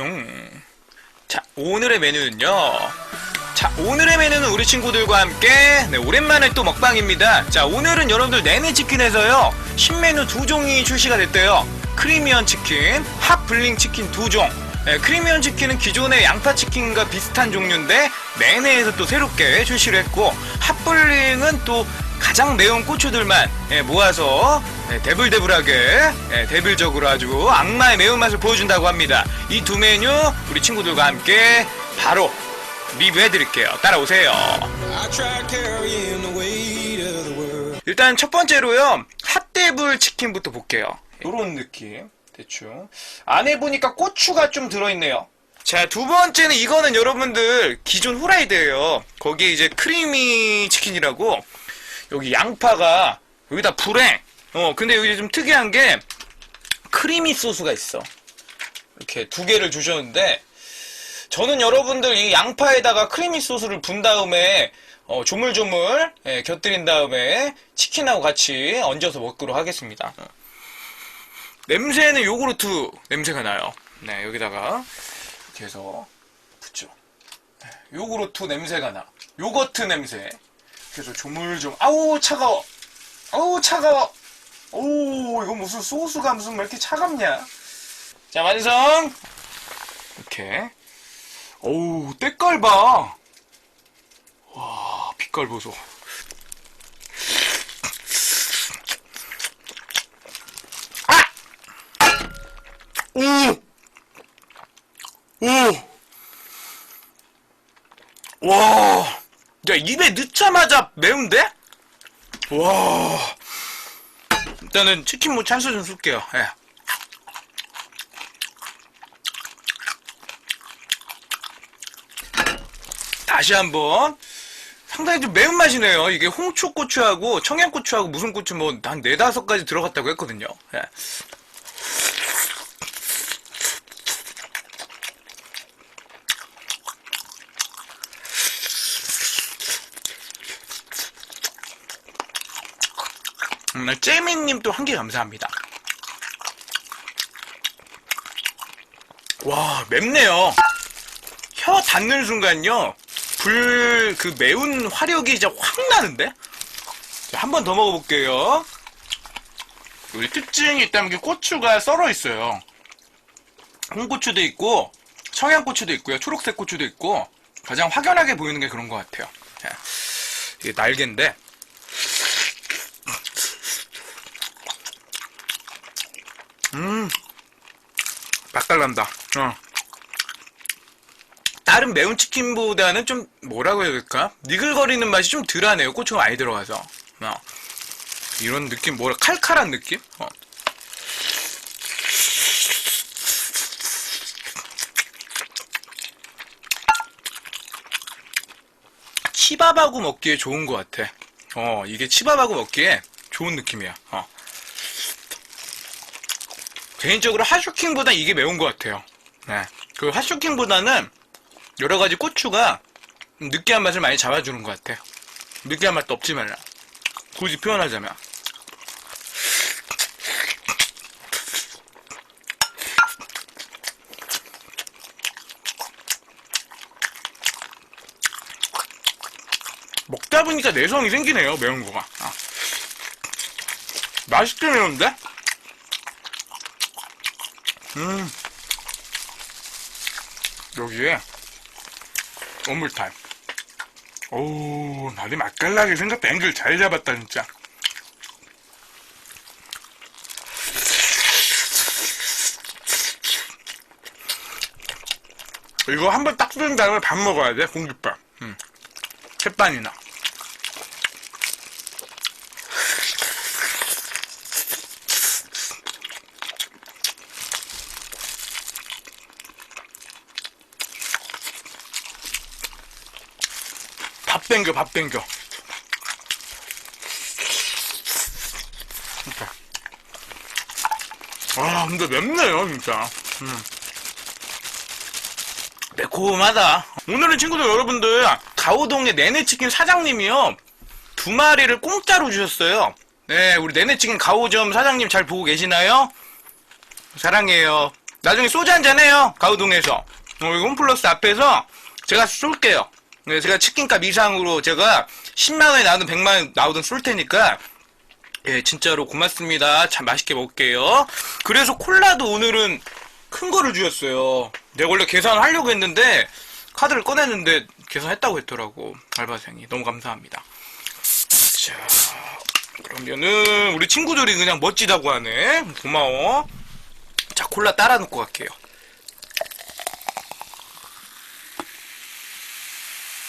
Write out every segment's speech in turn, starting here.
대충. 자, 오늘의 메뉴는요. 자, 오늘의 메뉴는 우리 친구들과 함께 네, 오랜만에 또 먹방입니다. 자, 오늘은 여러분들 내내 치킨에서요. 신메뉴 두 종이 출시가 됐대요. 크리미언 치킨, 핫 블링 치킨 두 종. 네, 크리미언 치킨은 기존의 양파 치킨과 비슷한 종류인데 내내에서 또 새롭게 출시를 했고 핫블링은 또 가장 매운 고추들만 예, 모아서 예, 데불데불하게 예, 데빌적으로 아주 악마의 매운맛을 보여준다고 합니다. 이 두 메뉴 우리 친구들과 함께 바로 리뷰해드릴게요. 따라오세요. 일단 첫 번째로요 핫데불 치킨부터 볼게요. 요런 느낌 대충 안에 보니까 고추가 좀 들어있네요. 자 두 번째는 이거는 여러분들 기존 후라이드예요. 거기에 이제 크리미 치킨이라고 여기 양파가 여기다 불에 어 근데 여기 좀 특이한 게 크리미 소스가 있어. 이렇게 두 개를 주셨는데 저는 여러분들 이 양파에다가 크리미 소스를 분 다음에 어, 조물조물 예, 곁들인 다음에 치킨하고 같이 얹어서 먹도록 하겠습니다. 어. 냄새는 요구르트 냄새가 나요. 네, 여기다가 이렇게 해서 붙죠. 네, 요구르트 냄새가 나. 요거트 냄새. 그래서 조물조물. 아우 차가워. 아우 차가워. 오 이거 무슨 소스가 무슨 왜 이렇게 차갑냐? 자 완성. 이렇게. 오우 때깔 봐. 와 빛깔 보소. 아! 오! 오! 와! 야, 입에 넣자마자 매운데? 와! 일단은 치킨 무 찬스 좀 쏠게요. 예. 다시 한번. 상당히 좀 매운맛이네요. 이게 홍초고추하고 청양고추하고 무슨 고추 뭐 한 네다섯 가지 들어갔다고 했거든요. 예. 음, 째미님 또 한 개 감사합니다. 와, 맵네요. 혀 닿는 순간요, 불, 그 매운 화력이 진짜 확 나는데? 한 번 더 먹어볼게요. 우리 특징이 있다면 그 고추가 썰어 있어요. 홍고추도 있고, 청양고추도 있고요. 초록색 고추도 있고, 가장 확연하게 보이는 게 그런 것 같아요. 자, 이게 날개인데, 음, 맛깔난다. 어. 다른 매운 치킨보다는 좀 뭐라고 해야 될까? 니글거리는 맛이 좀 덜하네요. 고추가 많이 들어가서. 어. 이런 느낌, 뭐라 칼칼한 느낌? 어. 치밥하고 먹기에 좋은 것 같아. 어, 이게 치밥하고 먹기에 좋은 느낌이야. 어. 개인적으로 핫쇼킹보다 이게 매운 것 같아요. 네. 그 핫쇼킹보다는 여러 가지 고추가 느끼한 맛을 많이 잡아주는 것 같아요. 느끼한 맛도 없지만 굳이 표현하자면. 먹다 보니까 내성이 생기네요, 매운 거가. 아. 맛있게 매운데? 음. 여기에 어물탕. 오, 나도 맛깔나게 생겼다. 앵글 잘 잡았다, 진짜. 이거 한번딱 끓인 다음에 밥 먹어야 돼, 공깃밥. 음. 햇반이나. 땡겨, 밥 땡겨. 아, 근데 맵네요, 진짜. 음. 매콤하다. 오늘은 친구들 여러분들, 가오동의 내내치킨 사장님이요. 두 마리를 공짜로 주셨어요. 네, 우리 내내치킨 가오점 사장님 잘 보고 계시나요? 사랑해요. 나중에 소주 한잔 해요. 가우동에서. 어, 여기 홈플러스 앞에서 제가 쏠게요. 네, 제가 치킨값 이상으로 제가 10만원이 나오든 100만원이 나오든 쏠 테니까 예, 진짜로 고맙습니다. 참 맛있게 먹을게요. 그래서 콜라도 오늘은 큰 거를 주셨어요. 내가 원래 계산을 하려고 했는데 카드를 꺼냈는데 계산했다고 했더라고. 알바생이. 너무 감사합니다. 자, 그러면은 우리 친구들이 그냥 멋지다고 하네. 고마워. 자, 콜라 따라 놓고 갈게요.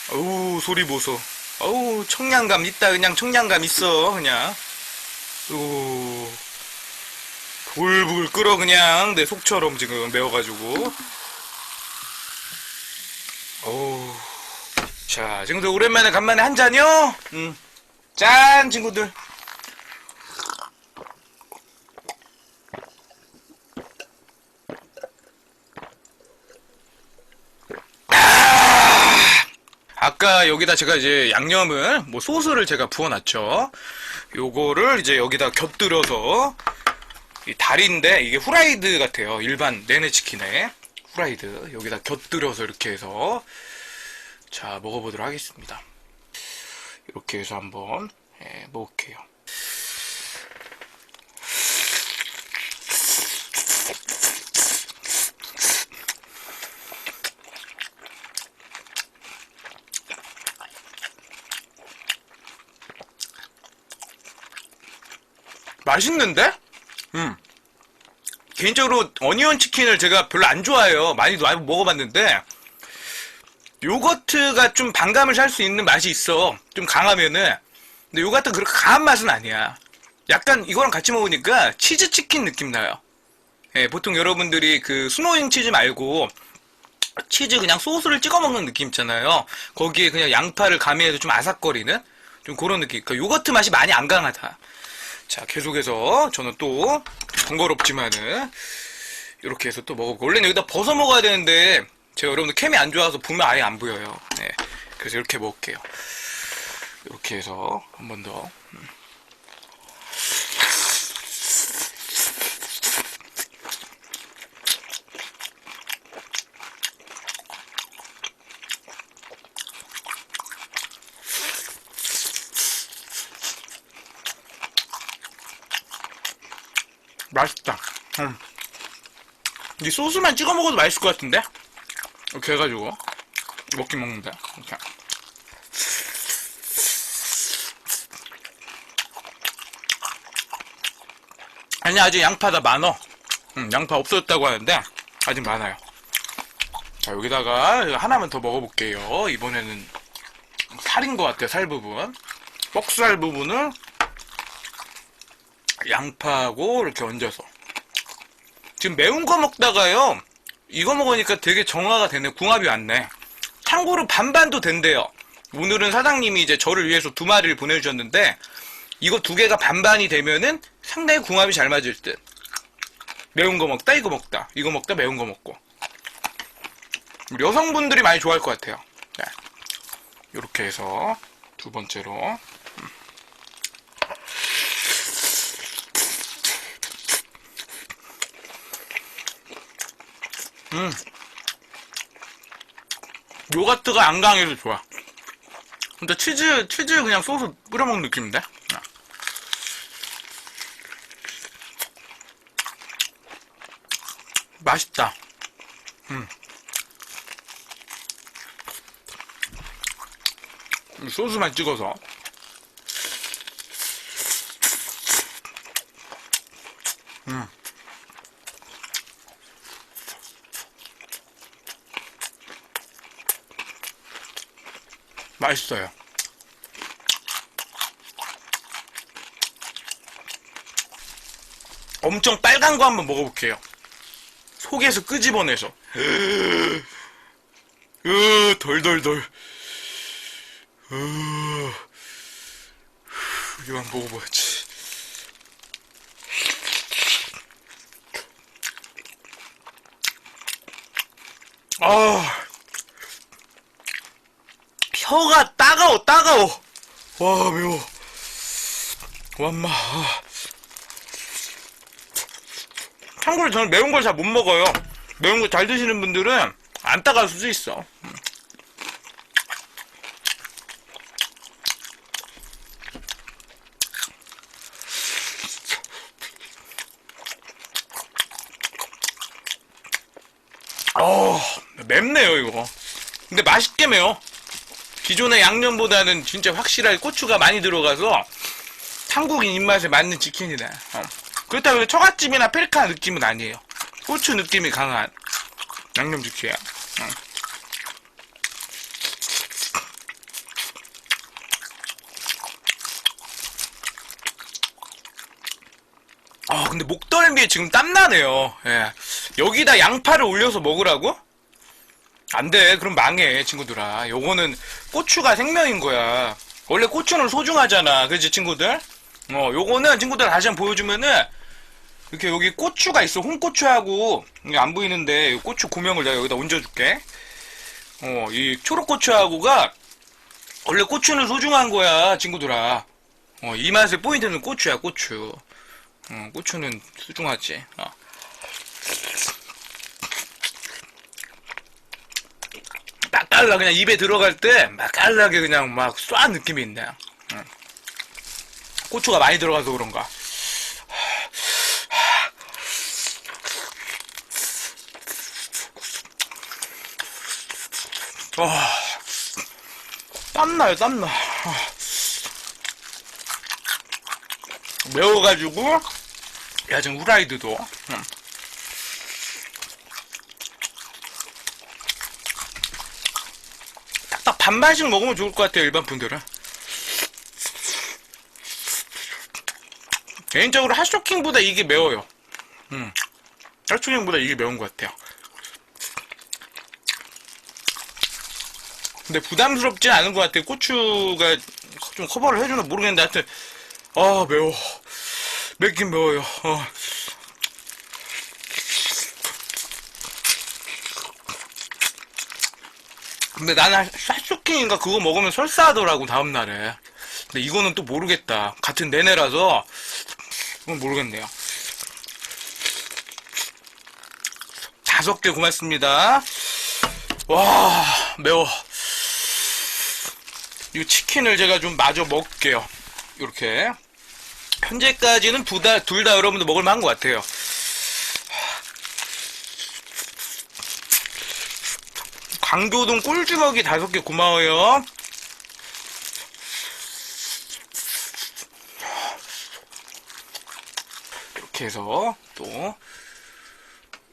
어우, 소리 보소. 어우, 청량감 있다. 그냥 청량감 있어. 그냥. 오. 부글부글 끓어 그냥 내 속처럼 지금 매워가지고 어우 자 친구들 오랜만에 간만에 한 잔이요 음. 짠 친구들 아까 여기다 제가 이제 양념을 뭐 소스를 제가 부어놨죠 요거를 이제 여기다 곁들여서 이 다리인데 이게 후라이드 같아요. 일반 내내 치킨에 후라이드 여기다 곁들여서 이렇게 해서 자 먹어보도록 하겠습니다. 이렇게 해서 한번 예, 먹을게요. 맛있는데? 음. 개인적으로 어니언 치킨을 제가 별로 안 좋아해요. 많이도 많이 먹어봤는데 요거트가 좀 반감을 살 수 있는 맛이 있어. 좀 강하면은. 근데 요거트 그렇게 강한 맛은 아니야. 약간 이거랑 같이 먹으니까 치즈 치킨 느낌 나요. 예, 보통 여러분들이 그 스노잉 치즈 말고 치즈 그냥 소스를 찍어 먹는 느낌 있잖아요. 거기에 그냥 양파를 가미해서 좀 아삭거리는 좀 그런 느낌. 그러니까 요거트 맛이 많이 안 강하다. 자, 계속해서 저는 또 번거롭지만은 이렇게 해서 또 먹어보고 원래는 여기다 벗어 먹어야 되는데 제가 여러분들 캠이 안 좋아서 보면 아예 안 보여요. 네. 그래서 이렇게 먹을게요. 이렇게 해서 한 번 더. 맛있다. 음. 이 소스만 찍어 먹어도 맛있을 것 같은데? 이렇게 해가지고 먹긴 먹는데. 이렇게. 아니 아직 양파 다 많어. 음, 양파 없어졌다고 하는데 아직 많아요. 자 여기다가 하나만 더 먹어볼게요. 이번에는 살인 것 같아요. 살 부분. 뻑살 부분을 양파하고 이렇게 얹어서. 지금 매운 거 먹다가요 이거 먹으니까 되게 정화가 되네. 궁합이 왔네. 참고로 반반도 된대요. 오늘은 사장님이 이제 저를 위해서 두 마리를 보내주셨는데 이거 두 개가 반반이 되면은 상당히 궁합이 잘 맞을 듯. 매운 거 먹다 이거 먹다. 이거 먹다 매운 거 먹고. 여성분들이 많이 좋아할 것 같아요. 네. 이렇게 해서 두 번째로 음. 요거트가 안 강해서 좋아. 근데 치즈, 치즈 그냥 소스 뿌려먹는 느낌인데? 아. 맛있다. 음. 이 소스만 찍어서. 맛있어요. 엄청 빨간 거 한번 먹어볼게요. 속에서 끄집어내서. 으, 덜덜덜. 으, 한번 먹어봐야지. 아. 혀가 따가워 따가워 와 매워 완마 참고로 저는 매운 걸 잘 못 먹어요. 매운 거 잘 드시는 분들은 안 따갈 수도 있어. 음. 어, 맵네요, 이거. 근데 맛있게 매워. 기존의 양념보다는 진짜 확실하게 고추가 많이 들어가서 한국인 입맛에 맞는 치킨이다. 어. 그렇다고 처갓집이나 페리카 느낌은 아니에요. 고추 느낌이 강한 양념 치킨이야. 어. 아, 근데 목덜미에 지금 땀나네요. 예. 여기다 양파를 올려서 먹으라고? 안 돼. 그럼 망해, 친구들아. 요거는 고추가 생명인 거야. 원래 고추는 소중하잖아. 그지, 친구들? 어, 요거는 친구들 다시 한번 보여주면은, 이렇게 여기 고추가 있어. 홍고추하고, 안 보이는데, 이 고추 고명을 내가 여기다 얹어줄게. 어, 이 초록고추하고가, 원래 고추는 소중한 거야, 친구들아. 어, 이 맛의 포인트는 고추야, 고추. 어, 고추는 소중하지. 어. 맛 깔나 그냥 입에 들어갈 때 맛깔나게 그냥 막 쏴 느낌이 있네. 응. 고추가 많이 들어가서 그런가. 와, 땀나요, 땀나. 매워가지고, 야, 지금 후라이드도. 응. 딱 반반씩 먹으면 좋을 것 같아요, 일반 분들은. 개인적으로 핫쇼킹보다 이게 매워요. 음. 핫쇼킹보다 이게 매운 것 같아요. 근데 부담스럽진 않은 것 같아요. 고추가 좀 커버를 해주나 모르겠는데, 하여튼, 아, 매워. 맵긴 매워요. 어. 근데 나는 샷쇼킹인가? 그거 먹으면 설사하더라고 다음날에. 근데 이거는 또 모르겠다. 같은 내내라서 그건 모르겠네요. 다섯 개 고맙습니다. 와 매워. 이 치킨을 제가 좀 마저 먹을게요. 이렇게. 현재까지는 둘 다 여러분들 먹을만한 것 같아요 강교동 꿀주먹이 다섯 개 고마워요. 이렇게 해서 또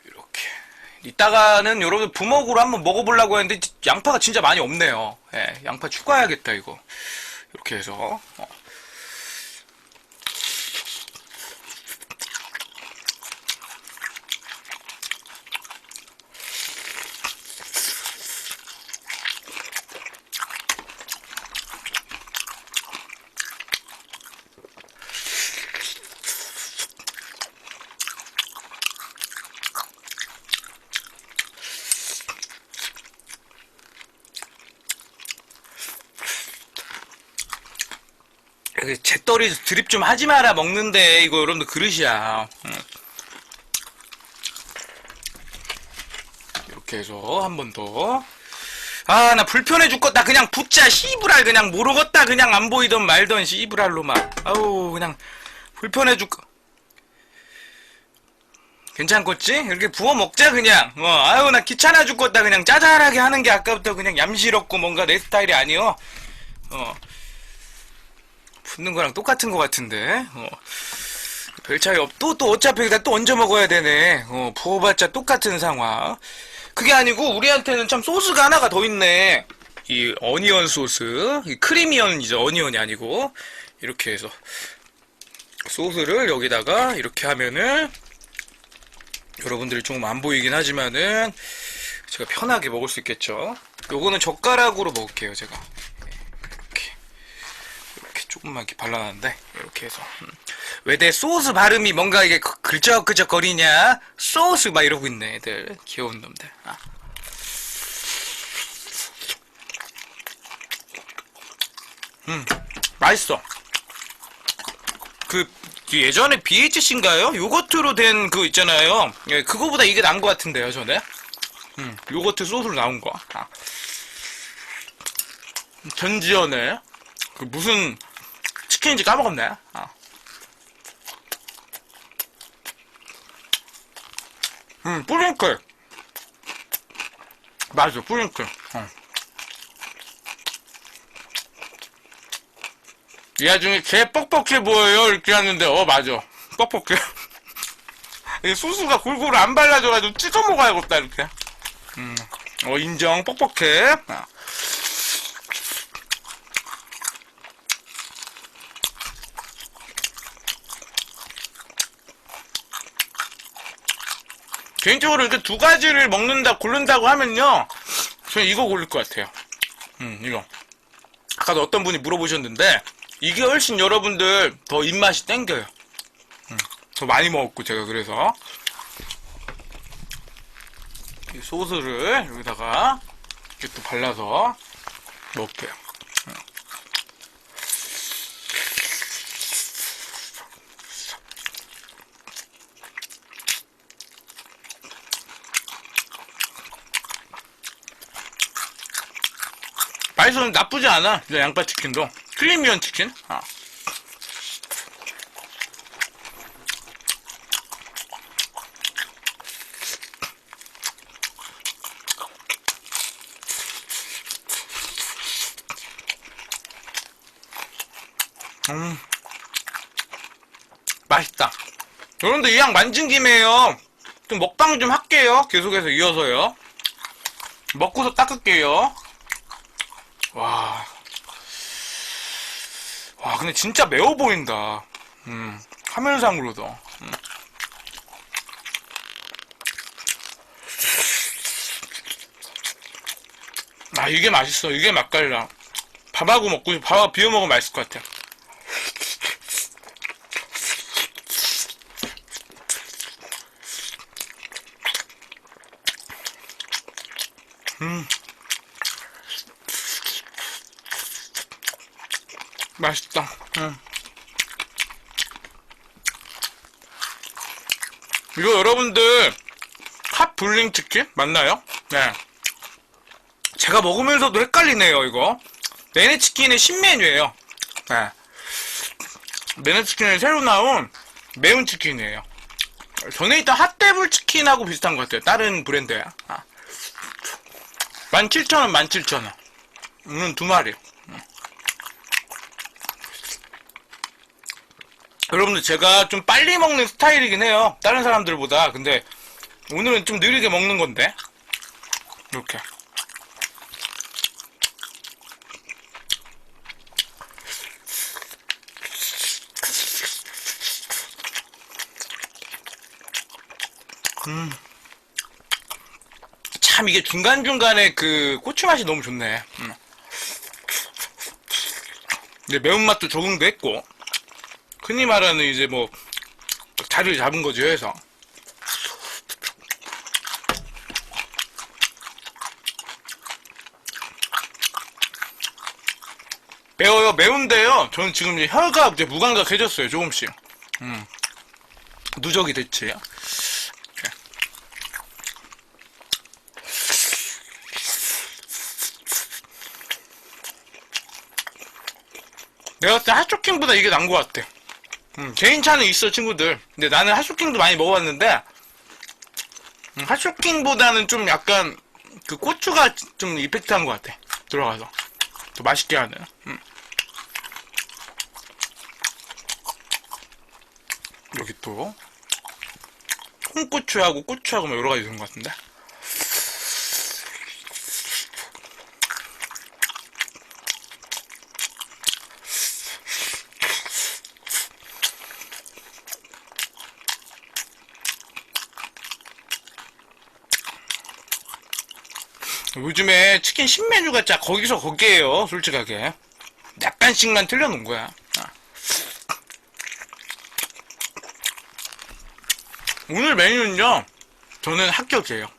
이렇게 이따가는 여러분 부먹으로 한번 먹어보려고 했는데 양파가 진짜 많이 없네요. 예, 양파 추가해야겠다 이거. 이렇게 해서 어. 여기 재떨이 드립 좀 하지 마라 먹는데. 이거 여러분들 그릇이야. 응. 이렇게 해서 한 번 더. 아 나 불편해 죽겠다. 그냥 붙자. 씨부랄 그냥 모르겠다. 그냥 안 보이던 말던 씨부랄로 막. 아우 그냥 불편해 죽. 괜찮겠지? 이렇게 부어 먹자 그냥. 어 아유 나 귀찮아 죽겠다. 그냥 짜잘하게 하는 게 아까부터 그냥 얌시럽고 뭔가 내 스타일이 아니여 어 붙는 거랑 똑같은 것 같은데 어. 별 차이 없. 또 또 어차피 여기다 또 얹어 먹어야 되네. 어, 부어봤자 똑같은 상황. 그게 아니고 우리한테는 참 소스가 하나가 더 있네. 이 어니언 소스, 이 크리미언이죠. 어니언이 아니고 이렇게 해서 소스를 여기다가 이렇게 하면은 여러분들이 조금 안 보이긴 하지만은 제가 편하게 먹을 수 있겠죠. 요거는 젓가락으로 먹을게요, 제가. 조금만 이렇게 발라놨는데 이렇게 해서 음. 왜내 소스 발음이 뭔가 이게 그- 글적글적 거리냐 소스 막 이러고 있네 애들 귀여운 놈들 아. 음 맛있어 그그 예전에 BHC인가요? 요거트로 된 그 있잖아요. 예, 그거보다 이게 나은 것 같은데요, 저는. 음, 요거트 소스로 나온 거. 아. 전지현의 그 무슨 치킨인지 까먹었네. 아. 음, 뿌링클. 맞아, 뿌링클. 어. 이 와중에 개 뻑뻑해 보여요. 이렇게 하는데, 어, 맞아. 뻑뻑해. 이 소스가 골고루 안 발라져가지고 찍어 먹어야겠다, 이렇게. 음, 어, 인정. 뻑뻑해. 아. 개인적으로 이렇게 두 가지를 먹는다, 고른다고 하면요. 저는 이거 고를 것 같아요. 음, 이거. 아까도 어떤 분이 물어보셨는데, 이게 훨씬 여러분들 더 입맛이 땡겨요. 음, 더 많이 먹었고, 제가 그래서. 이 소스를 여기다가 이렇게 또 발라서 먹을게요. 음. 맛있어는 나쁘지 않아. 이 양파 치킨도. 크리미언 치킨. 아. 음. 맛있다. 여러분들 이양 만진 김에요. 좀 먹방 좀 할게요. 계속해서 이어서요. 먹고서 닦을게요. 와. 와, 근데 진짜 매워 보인다. 음, 화면상으로도. 음. 아, 이게 맛있어. 이게 맛깔나. 밥하고 먹고, 밥하고 비벼 먹으면 맛있을 것 같아. 맛있다. 응. 이거 여러분들 핫 블링 치킨 맞나요? 네. 제가 먹으면서도 헷갈리네요, 이거. 네네 치킨의 신메뉴예요. 네. 네네 치킨의 새로 나온 매운 치킨이에요. 전에 있던 핫데블 치킨하고 비슷한 것 같아요. 다른 브랜드야. 아. 17,000원, 17,000원. 음, 두 마리. 여러분들 제가 좀 빨리 먹는 스타일이긴 해요. 다른 사람들보다. 근데 오늘은 좀 느리게 먹는 건데. 이렇게. 음. 참 이게 중간중간에 그 고추 맛이 너무 좋네. 음. 근데 매운맛도 적응도 했고. 흔히 말하는 이제 뭐 자리를 잡은 거죠 해서 매워요 매운데요 저는 지금 이제 혀가 이제 무감각해졌어요 조금씩 음. 누적이 됐지. 내가 봤을 때 핫쇼킹보다 이게 나은 것 같아 음, 개인차는 있어 친구들. 근데 나는 핫쇼킹도 많이 먹어봤는데 음, 핫쇼킹보다는 좀 약간 그 고추가 좀 이펙트한 것 같아. 들어가서. 더 맛있게 하는. 음. 여기 또. 홍고추하고 고추하고 뭐 여러 가지 있는 것 같은데 요즘에 치킨 신메뉴가 짜 거기서 거기에요 솔직하게. 약간씩만 틀려놓은 거야. 아. 오늘 메뉴는요 저는 합격이에요